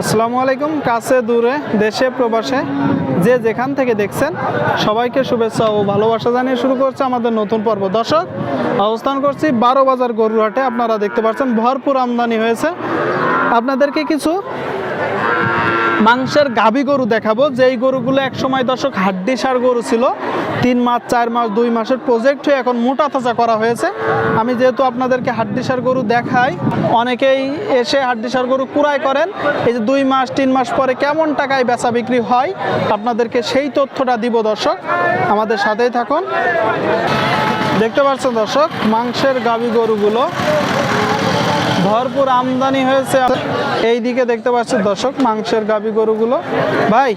আসসালামু আলাইকুম, কাছে, দূরে, দেশে, প্রবাসে, যে যেখান থেকে দেখছেন, সবাইকে শুভেচ্ছা ও ভালোবাসা জানিয়ে শুরু করছে আমাদের নতুন পর্ব। দর্শক, অবস্থান করছি বারো বাজার গরুরহাটে। আপনারা দেখতে পাচ্ছেন, ভরপুর আমদানি হয়েছে। আপনাদেরকে কিছু মাংসের গাভী গরু দেখাবো। যেই গরুগুলো এক সময় দর্শক হাড্ডি সার গরু ছিল, তিন মাস, চার মাস, দুই মাসের প্রজেক্ট হয়ে এখন মোটা তাজা করা হয়েছে। আমি যেহেতু আপনাদেরকে হাড্ডি সার গরু দেখাই, অনেকেই এসে হাড্ডি সার গরু কুড়াই করেন। এই যে দুই মাস, তিন মাস পরে কেমন টাকায় বেচা বিক্রি হয়, আপনাদেরকে সেই তথ্যটা দিব দর্শক। আমাদের সাথেই থাকুন। দেখতে পাচ্ছেন দর্শক, মাংসের গাভী গরুগুলো ভরপুর আমদানি হয়েছে। এই দিকে দেখতে পাচ্ছি দর্শক, মাংসের গাবি গরুগুলো। ভাই,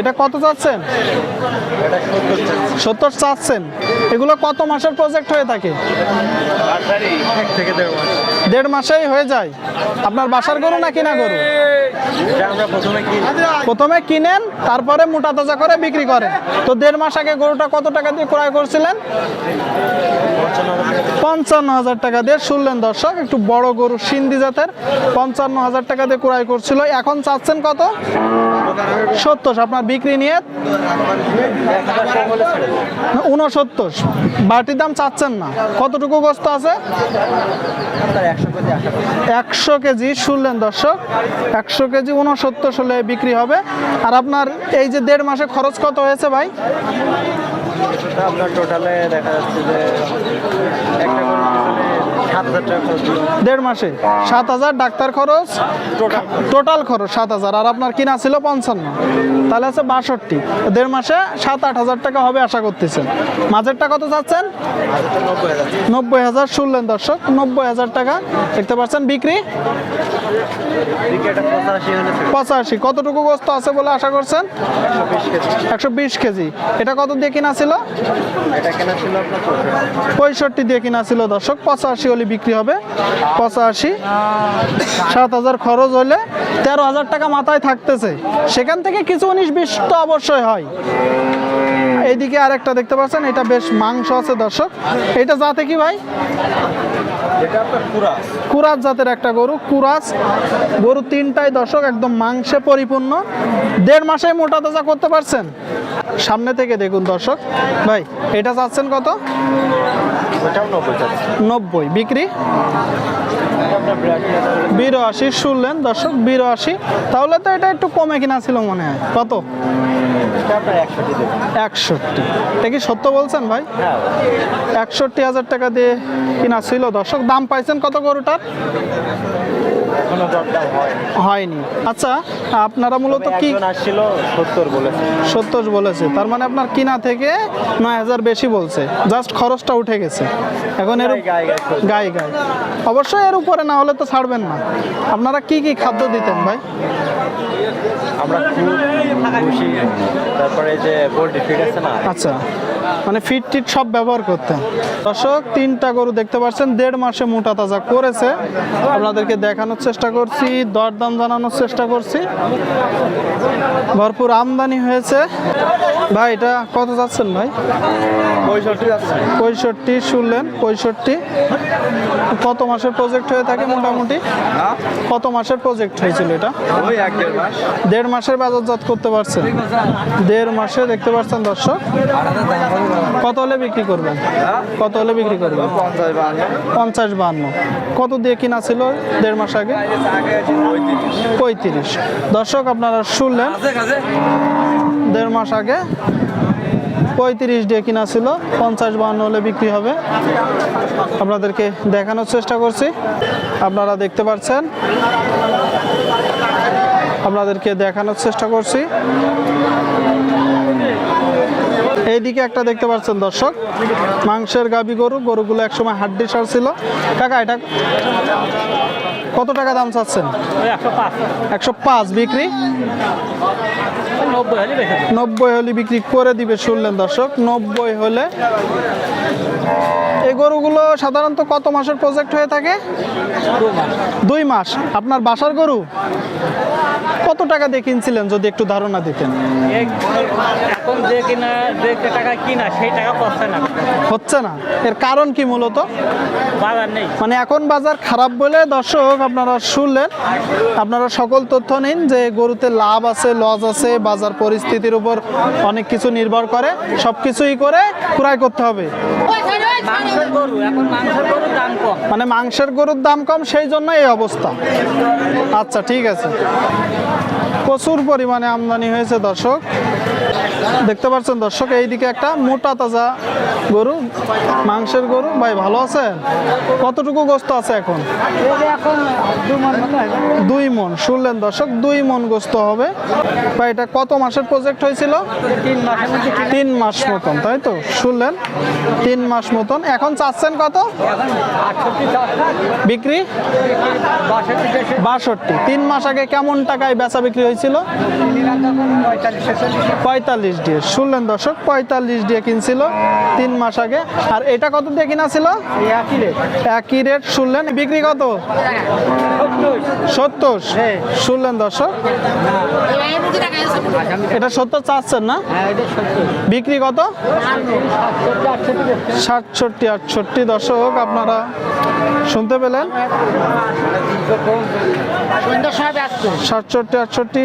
এটা কত চাচ্ছেন? সত্তর চাচ্ছেন। এগুলো কত মাসের প্রজেক্ট হয়ে থাকে? থেকে দেড় মাস। দেড় মাসেই হয়ে যায়। আপনার বাসার গরু না কিনা গরু? প্রথমে কিনেন, তারপরে মোটা তাজা করে বিক্রি করেন। তো দেড় মাস আগে গরুটা কত টাকা দিয়ে ক্রয় করছিলেন? পঞ্চান্ন হাজার টাকা দিয়ে, শুনলেন দর্শক, একটু বড় গরু, সিন্ধি জাতের, পঞ্চান্ন হাজার টাকা দিয়ে ক্রয় করছিল। এখন চাচ্ছেন কত? সত্তর। আপনার বিক্রি নিয়ে উনসত্তর বাটির দাম চাচ্ছেন না। কতটুকু গোস্ত আছে? একশো কেজি শুনলেন দর্শক একশো কেজি উনসত্তর ষোলো বিক্রি হবে। আর আপনার এই যে দেড় মাসে খরচ কত হয়েছে ভাই? আপনার টোটালে দেখা যাচ্ছে যে একটা গরুর পিছনে সাত হাজার টাকা খরচ হলো। দেড় মাসে। সাত হাজার ডাক্তার খরচ টোটাল খরচ সাত হাজার। আর আপনার কিনা ছিল পঞ্চান্ন। তাহলে আছে বাষট্টি। দেড় মাসে সাত আট হাজার টাকা হবে আশা করতেছেন। মাঝেরটা কত চাচ্ছেন? নব্বই হাজার শুনলেন দর্শক নব্বই হাজার টাকা। দেখতে পাচ্ছেন বিক্রি? পঁচাশি। কতটুকু গোস্ত আছে বলে আশা করছেন? একশো বিশ কেজি। এটা কত দিয়ে কিনা ছিল? পঁয়ষট্টি দিয়ে কিনা ছিল দর্শক পঁচাশি হলে বিক্রি হবে, পঁচাশি। সাত হাজার খরচ হলে তেরো হাজার টাকা মাথায় থাকতেছে। সেখান থেকে কিছু উনিশ বিশ তো অবশ্যই হয়। এইদিকে আরেকটা দেখতে পাচ্ছেন এটা বেশ মাংস আছে দর্শক। এটা যাতে কি ভাই? কুরাজ জাতের একটা গরু কুরাজ গরু তিনটাই দর্শক একদম মাংসে পরিপূর্ণ। দেড় মাসে মোটা তাজা করতে পারছেন? সামনে থেকে দেখুন দর্শক। ভাই এটা চাচ্ছেন কত? নব্বই। বিক্রি? বিরাশি শুনলেন দর্শক বিরাশি। তাহলে তো এটা একটু কমে কিনা ছিল মনে হয়। কত? একষট্টি। এটা কি সত্য বলছেন ভাই? একষট্টি হাজার টাকা দিয়ে কিনা ছিল। দর্শক দাম পাইছেন কত গরুটার? হয় হয়নি। আচ্ছা আপনারা মূলত কি আসছিল সত্তর বলেছে। সত্তর বলেছে। তার মানে আপনার কিনা থেকে নয় হাজার বেশি বলছে। জাস্ট খরচটা উঠে গেছে। এখন এর। গায়ে গায়ে। অবশ্যই এর উপরে না হলে তো ছাড়বেন না। আপনারা কি কি খাদ্য দিতেন ভাই? আমরা খুব খুশি তারপরে যে পোলট্রি ফিড আছে না? আচ্ছা মানে ফিট টিট সব ব্যবহার করতেন। দর্শক তিনটা গরু দেখতে পাচ্ছেন দেড় মাসে মোটা তাজা করেছে। আপনাদেরকে দেখানোর চেষ্টা করছি দরদাম জানানোর চেষ্টা করছি। ভরপুর আমদানি হয়েছে। ভাই এটা কত যাচ্ছেন ভাই? পঁয়ষট্টি পঁয়ষট্টি শুনলেন পঁয়ষট্টি। কত মাসের প্রজেক্ট হয়ে থাকে মোটামুটি? কত মাসের প্রজেক্ট হয়েছিল এটা? ওই এক দেড় মাস। দেড় মাসের বাজারজাত করতে পারছেন? দেড় মাসে দেখতে পাচ্ছেন দর্শক? কত হলে বিক্রি করবেন? কত হলে বিক্রি করবেন? পঞ্চাশ বান্ন কত দিয়ে কিনা ছিল দেড় মাস আগে? পঁয়ত্রিশ। দর্শক আপনারা শুনলেন। দেড় মাস আগে পঁয়ত্রিশ দিয়ে কিনা ছিল, পঞ্চাশ বান্ন হলে বিক্রি হবে। আপনাদেরকে দেখানোর চেষ্টা করছি। আপনারা দেখতে পাচ্ছেন। আপনাদেরকে দেখানোর চেষ্টা করছি। এইদিকে একটা দেখতে পাচ্ছেন দর্শক। মাংসের গাবি গরু, গরুগুলো একসময় হাড্ডি সার ছিল। কাকা, এটা কত টাকা দাম চাচ্ছেন? একশো পাঁচ। বিক্রি? নব্বই হলে বিক্রি করে দিবে শুনলেন দর্শক নব্বই হলে। এই গরুগুলো সাধারণত কত মাসের প্রজেক্ট হয়ে থাকে? দুই মাস। আপনার বাসার গরু? কত টাকা দিয়ে কিনছিলেন যদি একটু ধারণা দিতেন? এখন যে কিনা যে টাকা কিনা সেই টাকা পাচ্ছে না। হচ্ছে না। এর কারণ কি মূলত? বাজার নেই। মানে এখন বাজার খারাপ বলে দর্শক আপনারা শুনলেন। আপনারা সকল তথ্য নিন যে গরুতে লাভ আছে লস আছে বাজার পরিস্থিতির উপর অনেক কিছু নির্ভর করে। সব কিছুই করে ক্রয় করতে হবে। মানে মাংসের গরুর দাম কম সেই জন্য এই অবস্থা। আচ্ছা ঠিক আছে। প্রচুর পরিমাণে আমদানি হয়েছে দর্শক। দেখতে পাচ্ছেন দর্শক, এইদিকে একটা মোটা তাজা গরু, মাংসের গরু। ভাই, ভালো আছেন? কতটুকু গোস্ত আছে এখন? দুই মন, শুনলেন দর্শক, দুই মন গোস্ত হবে। বা এটা কত মাসের প্রজেক্ট হয়েছিল? তিন মাস মতন, তাই তো? শুনলেন? তিন মাস মতন। এখন চাচ্ছেন কত? বিক্রি? বাষট্টি। তিন মাস আগে কেমন টাকায় বেচা বিক্রি হয়েছিল? পঁয়তাল্লিশ দিয়ে। শুনলেন দর্শক, পঁয়তাল্লিশ দিয়ে কিনছিল তিন মাস আগে। আর এটা কত দিয়ে কিনা ছিল? একই রেট, শুনলেন। বিক্রি কত? সত্তর। শুনলেন দর্শক। এটা সত্তর চাচ্ছেন না? বিক্রি কত? সাতষট্টি, আটষট্টি। দর্শক, আপনারা শুনতে পেলেন? সাতষট্টি, আটষট্টি।